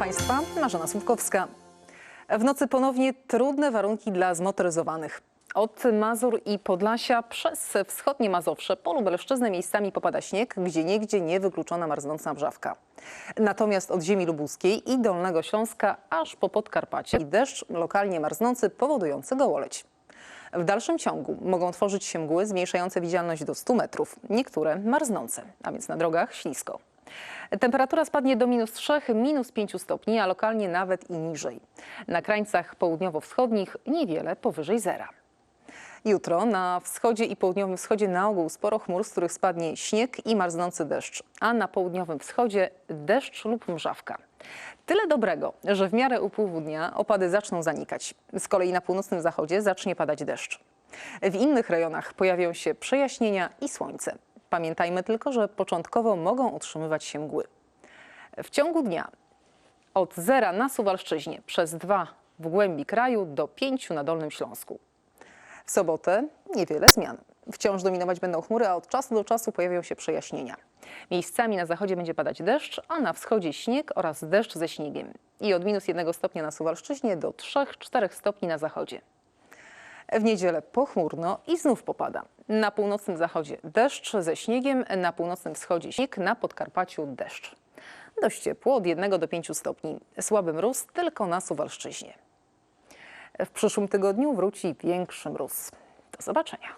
Państwa, Marzena Słupkowska. W nocy ponownie trudne warunki dla zmotoryzowanych. Od Mazur i Podlasia przez wschodnie Mazowsze, po Lubelszczyznę miejscami popada śnieg, gdzie niegdzie niewykluczona marznąca mrzawka. Natomiast od ziemi lubuskiej i Dolnego Śląska aż po Podkarpacie i deszcz lokalnie marznący powodujący gołoleć. W dalszym ciągu mogą tworzyć się mgły zmniejszające widzialność do 100 metrów, niektóre marznące, a więc na drogach ślisko. Temperatura spadnie do minus 3, minus 5 stopni, a lokalnie nawet i niżej. Na krańcach południowo-wschodnich niewiele powyżej zera. Jutro na wschodzie i południowym wschodzie na ogół sporo chmur, z których spadnie śnieg i marznący deszcz, a na południowym wschodzie deszcz lub mrzawka. Tyle dobrego, że w miarę upływu dnia opady zaczną zanikać. Z kolei na północnym zachodzie zacznie padać deszcz. W innych rejonach pojawią się przejaśnienia i słońce. Pamiętajmy tylko, że początkowo mogą utrzymywać się mgły. W ciągu dnia od zera na Suwalszczyźnie, przez dwa w głębi kraju do pięciu na Dolnym Śląsku. W sobotę niewiele zmian. Wciąż dominować będą chmury, a od czasu do czasu pojawią się przejaśnienia. Miejscami na zachodzie będzie padać deszcz, a na wschodzie śnieg oraz deszcz ze śniegiem. I od minus 1 stopnia na Suwalszczyźnie do 3-4 stopni na zachodzie. W niedzielę pochmurno i znów popada. Na północnym zachodzie deszcz ze śniegiem, na północnym wschodzie śnieg, na Podkarpaciu deszcz. Dość ciepło, od 1 do 5 stopni. Słaby mróz tylko na Suwalszczyźnie. W przyszłym tygodniu wróci większy mróz. Do zobaczenia.